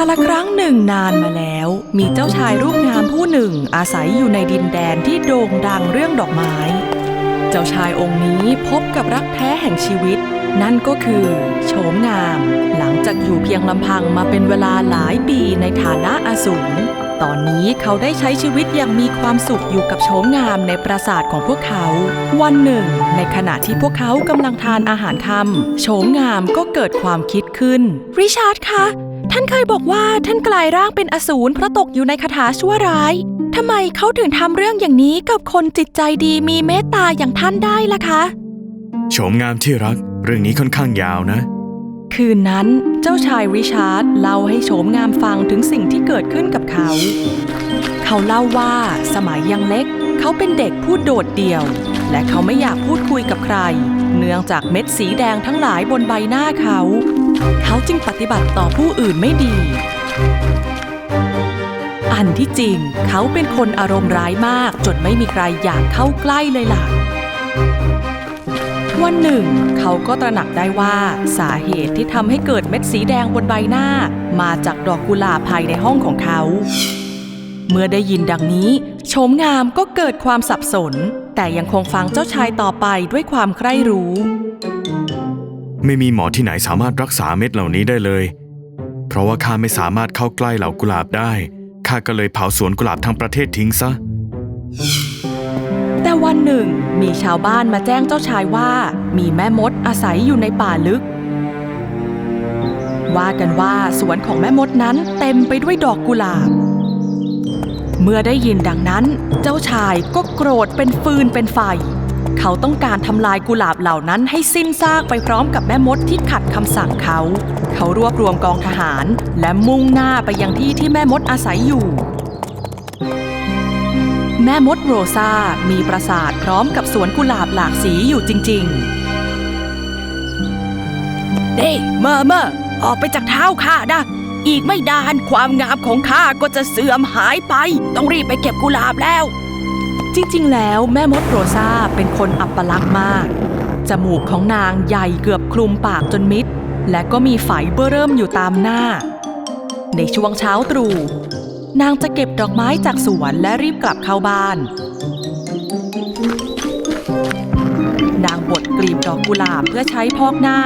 าลครั้งหนึ่งนานมาแล้ว มีเจ้าชายรูปงามผู้หนึ่งอาศัยอยู่ในดินแดนที่โด่งดังเรื่องดอกไม้ เจ้าชายองค์นี้พบกับรักแท้แห่งชีวิต นั่นก็คือโฉมงาม หลังจากอยู่เพียงลำพังมาเป็นเวลาหลายปีในฐานะอสูรตอนนี้เขาได้ใช้ชีวิตอย่างมีความสุขอยู่กับโฉมงามในปราสาทของพวกเขา วันหนึ่ง ในขณะที่พวกเขากำลังทานอาหารค่ำโฉมงามก็เกิดความคิดขึ้นริชาร์ดคะ ท่านเคยบอกว่าท่านกลายร่างเป็นอสูรเพราะตกอยู่ในคาถาชั่วร้ายทำไมเขาถึงทำเรื่องอย่างนี้กับคนจิตใจดีมีเมตตาอย่างท่านได้ล่ะคะ โฉมงามที่รัก เรื่องนี้ค่อนข้างยาวนะ คืนนั้นเจ้าชายริชาร์ดเล่าให้โฉมงามฟังถึงสิ่งที่เกิดขึ้นกับเขา เขาเล่าว่าสมัยยังเล็ก เขาเป็นเด็กผู้โดดเดี่ยว และเขาไม่อยากพูดคุยกับใคร เนื่องจากเม็ดสีแดงทั้งหลายบนใบหน้าเขา เขาจึงปฏิบัติต่อผู้อื่นไม่ดี อันที่จริงเขาเป็นคนอารมณ์ร้ายมากจนไม่มีใครอยากเข้าใกล้เลยล่ะ วันหนึ่ง เขาก็ตระหนักได้ว่าสาเหตุที่ทำให้เกิดเม็ดสีแดงบนใบหน้า มาจากดอกกุหลาบภายในห้องของเขา เมื่อได้ยินดังนี้โฉมงามก็เกิดความสับสน แต่ยังคงฟังเจ้าชายต่อไปด้วยความใคร่รู้ ไม่มีหมอที่ไหนสามารถรักษาเม็ดเหล่านี้ได้เลย เพราะว่าข้าไม่สามารถเข้าใกล้เหล่ากุหลาบได้ ข้าก็เลยเผาสวนกุหลาบทั้งประเทศทิ้งซะ แต่วันหนึ่ง มีชาวบ้านมาแจ้งเจ้าชายว่า มีแม่มดอาศัยอยู่ในป่าลึก ว่ากันว่าสวนของแม่มดนั้นเต็มไปด้วยดอกกุหลาบ เมื่อได้ยินดังนั้น เจ้าชายก็โกรธเป็นฟืนเป็นไฟ เขาต้องการทำลายกุหลาบเหล่านั้นให้สิ้นซากไปพร้อมกับแม่มดที่ขัดคำสั่งเขา เขารวบรวมกองทหาร และมุ่งหน้าไปยังที่ที่แม่มดอาศัยอยู่ แม่มดโรซามีปราสาทพร้อมกับสวนกุหลาบหลากสีอยู่จริง ๆ เด้เมื่อเมื่อออกไปจากเท้าข้านะอีกไม่นานความงามของข้าก็จะเสื่อมหายไป ต้องรีบไปเก็บกุหลาบแล้ว จริงๆ แล้วแม่มดโรซาเป็นคนอัปลักษณ์มาก จมูกของนางใหญ่เกือบคลุมปากจนมิด และก็มีไฝเบ้อเริ่มอยู่ตามหน้า ในช่วงเช้าตรู่ นางจะเก็บดอกไม้จากสวนและรีบกลับเข้าบ้าน นางบดกลีบดอกกุหลาบเพื่อใช้พอกหน้า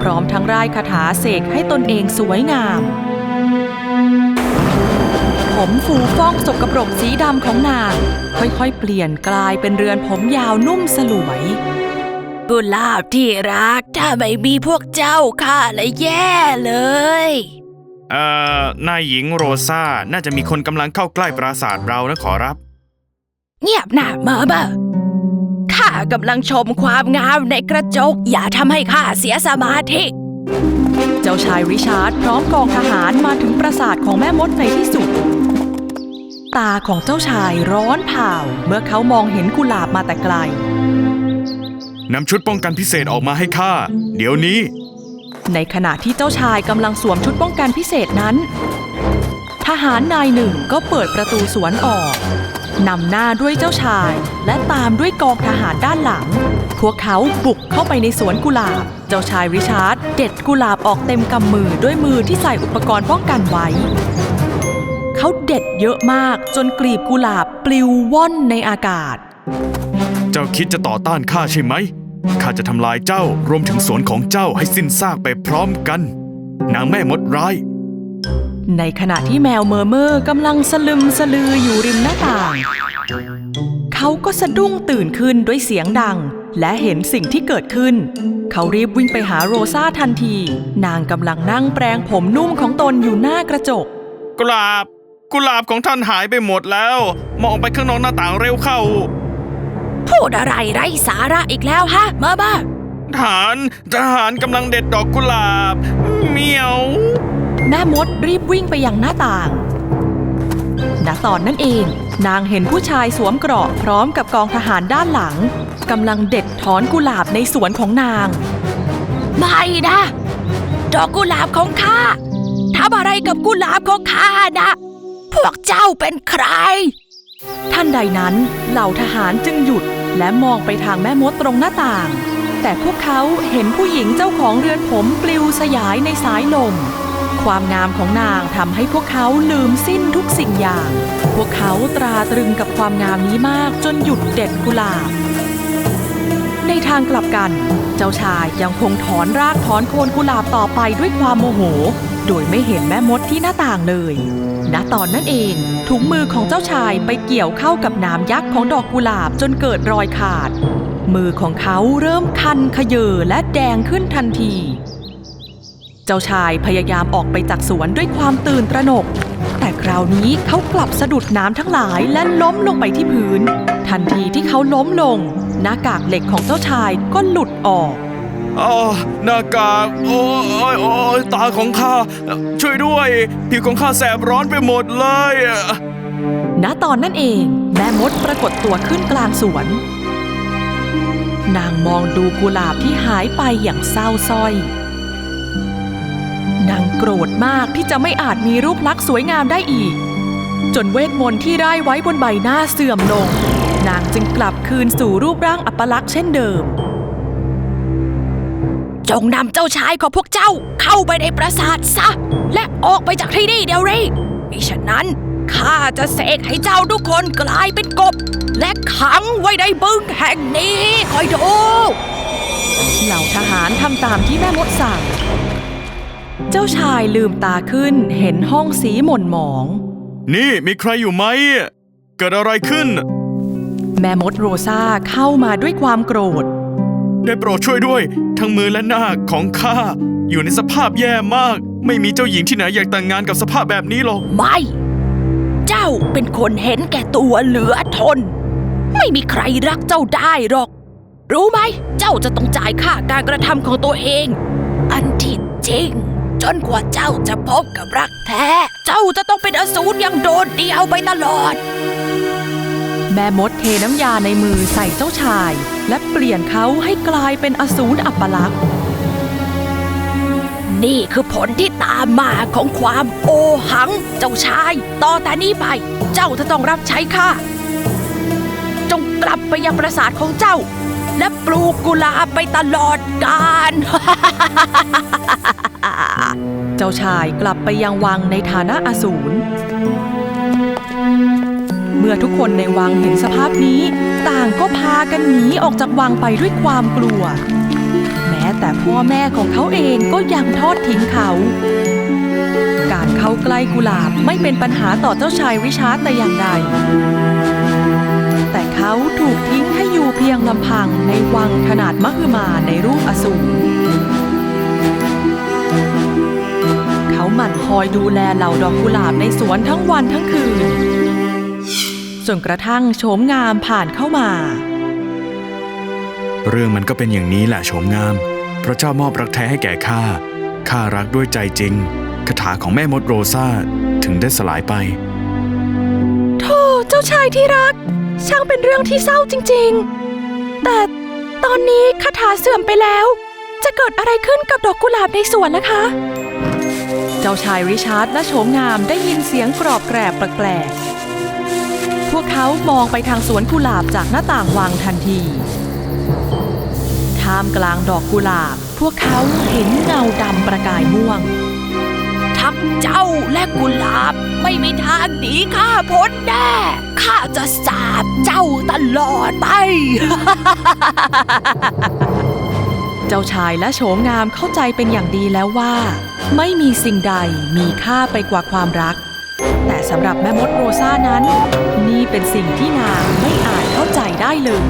พร้อมทั้งร่ายคาถาเสกให้ตนเองสวยงาม ผมฟูฟ่องสกปรกสีดำของนาง ค่อยๆ เปลี่ยนกลายเป็นเรือนผมยาวนุ่มสลวยกุหลาบที่รัก ถ้าไม่มีพวกเจ้าข้าเลยแย่เลย เอ่อนายหญิงโรซาน่าจะมีคนกำลังเข้าใกล้ปราสาทเรานะขอรับ เงียบหน้าเมอเบอข้ากำลังชมความงามในกระจก อย่าทำให้ข้าเสียสมาธิ เจ้าชายริชาร์ดพร้อมกองทหารมาถึงปราสาทของแม่มดในที่สุด ตาของเจ้าชายร้อนเผาเมื่อเขามองเห็นกุหลาบมาแต่ไกลนำชุดป้องกันพิเศษออกมาให้ข้า เดี๋ยวนี้ ในขณะที่เจ้าชายกำลังสวมชุดป้องกันพิเศษนั้น ทหารนายหนึ่งก็เปิดประตูสวนออกนำหน้าด้วยเจ้าชาย และตามด้วยกองทหารด้านหลัง พวกเขาบุกเข้าไปในสวนกุหลาบ เจ้าชายริชาร์ดเด็ดกุหลาบออกเต็มกำมือด้วยมือที่ใส่อุปกรณ์ป้องกันไว้ เขาเด็ดเยอะมากจนกลีบกุหลาบปลิวว่อนในอากาศ เจ้าคิดจะต่อต้านข้าใช่ไหม ข้าจะทำลายเจ้ารวมถึงสวนของเจ้าให้สิ้นซากไปพร้อมกัน นางแม่มดร้าย ในขณะที่แมวเมอร์เมอร์กำลังสลึมสลืออยู่ริมหน้าต่าง เขาก็สะดุ้งตื่นขึ้นด้วยเสียงดัง และเห็นสิ่งที่เกิดขึ้น เขารีบวิ่งไปหาโรซาทันที นางกำลังนั่งแปรงผมนุ่มของตนอยู่หน้ากระจกกุหลาบ กุหลาบของท่านหายไปหมดแล้ว มองไปข้างนอกหน้าต่างเร็วเข้า พูดอะไรไร้สาระอีกแล้วฮะเมอร์เมอร์ทหารทหารกำลังเด็ดดอกกุหลาบเหมียว แม่มดรีบวิ่งไปยังหน้าต่างณตอนนั้นเอง นางเห็นผู้ชายสวมเกราะพร้อมกับกองทหารด้านหลังกำลังเด็ดถอนกุหลาบในสวนของนาง ไม่นะดอกกุหลาบของข้าทำอะไรกับกุหลาบของข้านะ พวกเจ้าเป็นใคร ท่านใดนั้นเหล่าทหารจึงหยุดและมองไปทางแม่มดตรงหน้าต่าง แต่พวกเขาเห็นผู้หญิงเจ้าของเรือนผมปลิวสยายในสายลม ความงามของนางทำให้พวกเขาลืมสิ้นทุกสิ่งอย่าง พวกเขาตราตรึงกับความงามนี้มากจนหยุดเด็ดกุหลาบ ในทางกลับกัน เจ้าชายยังคงถอนรากถอนโคนกุหลาบต่อไปด้วยความโมโห โดยไม่เห็นแม่มดที่หน้าต่างเลย ณ ตอนนั้นเองถุงมือของเจ้าชายไปเกี่ยวเข้ากับนามยักษ์ของดอกกุหลาบจนเกิดรอยขาด มือของเขาเริ่มคันขยเยอและแดงขึ้นทันที เจ้าชายพยายามออกไปจากสวนด้วยความตื่นตระหนก แต่คราวนี้เขากลับสะดุดน้ำทั้งหลายและล้มลงไปที่พื้น ทันทีที่เขาล้มลง หน้ากากเหล็กของเจ้าชายก็หลุดออกอ๋อหน้ากาก โอ้ยโอ้ยตาของข้า ช่วยด้วย ผิวของข้าแสบร้อนไปหมดเลยณตอนนั้นเอง แม่มดปรากฏตัวขึ้นกลางสวน นางมองดูกุหลาบที่หายไปอย่างเศร้าสร้อย นางโกรธมากที่จะไม่อาจมีรูปลักษณ์สวยงามได้อีก จนเวทมนต์ที่ได้ไว้บนใบหน้าเสื่อมลง นางจึงกลับคืนสู่รูปร่างอัปลักษณ์เช่นเดิม จงนำเจ้าชายของพวกเจ้าเข้าไปในปราสาทซะ และออกไปจากที่นี่เดี๋ยวนี้มิฉะนั้นข้าจะเสกให้เจ้าทุกคนกลายเป็นกบ และขังไว้ในบึงแห่งนี้คอยดูเหล่าทหารทำตามที่แม่มดสั่ง เจ้าชายลืมตาขึ้นเห็นห้องสีหม่นหมอง นี่มีใครอยู่ไหม เกิดอะไรขึ้น แม่มดโรซาเข้ามาด้วยความโกรธ ได้โปรดช่วยด้วย ทั้งมือและหน้าของข้าอยู่ในสภาพแย่มาก ไม่มีเจ้าหญิงที่ไหนอยากแต่งงานกับสภาพแบบนี้หรอก ไม่ เจ้าเป็นคนเห็นแก่ตัวเหลือทน ไม่มีใครรักเจ้าได้หรอก รู้ไหม เจ้าจะต้องจ่ายค่าการกระทำของตัวเอง อันที่จริง จนกว่าเจ้าจะพบกับรักแท้ เจ้าจะต้องเป็นอสูรอย่างโดดเดี่ยวไปตลอด แม่มดเทน้ำยาในมือใส่เจ้าชาย และเปลี่ยนเขาให้กลายเป็นอสูรอัปลักษณ์ นี่คือผลที่ตามมาของความโอหังเจ้าชาย ต่อแต่นี้ไป เจ้าจะต้องรับใช้ข้า จงกลับไปยังปราสาทของเจ้า และปลูกกุหลาบไปตลอดกาล เจ้าชายกลับไปยังวังในฐานะอสูร มื่อทุกคนในวังเห็นสภาพนี้ ต่างก็พากันหนีออกจากวังไปด้วยความกลัว แม้แต่พ่อแม่ของเขาเองก็ยังทอดทิ้งเขา การเข้าใกล้กุหลาบไม่เป็นปัญหาต่อเจ้าชายริชาร์ดแต่อย่างใด แต่เขาถูกทิ้งให้อยู่เพียงลำพังในวังขนาดมหึมาในรูปอสูรเขาหมั่นคอยดูแลเหล่าดอกกุหลาบในสวนทั้งวันทั้งคืน จนกระทั่งโฉมงามผ่านเข้ามา เรื่องมันก็เป็นอย่างนี้แหละโฉมงาม พระเจ้ามอบรักแท้ให้แก่ข้าข้ารักด้วยใจจริงคาถาของแม่มดโรซาถึงได้สลายไปโธ่เจ้าชายที่รัก ช่างเป็นเรื่องที่เศร้าจริง ๆ แต่ตอนนี้คาถาเสื่อมไปแล้ว จะเกิดอะไรขึ้นกับดอกกุหลาบในสวนล่ะคะ เจ้าชายริชาร์ดและโฉมงามได้ยินเสียงกรอบแกรบแปลกๆ พวกเขามองไปทางสวนกุหลาบจากหน้าต่างวังทันที ท่ามกลางดอกกุหลาบ พวกเขาเห็นเงาดำประกายม่วง ทั้งเจ้าและกุหลาบไม่มีทางหนีข้าพ้นแน่ข้าจะสาบเจ้าตลอดไป เจ้าชายและโฉมงามเข้าใจเป็นอย่างดีแล้วว่า ไม่มีสิ่งใดมีค่าไปกว่าความรัก แต่สำหรับแม่มดโรซ่านั้น นี่เป็นสิ่งที่นางไม่อาจเข้าใจได้เลย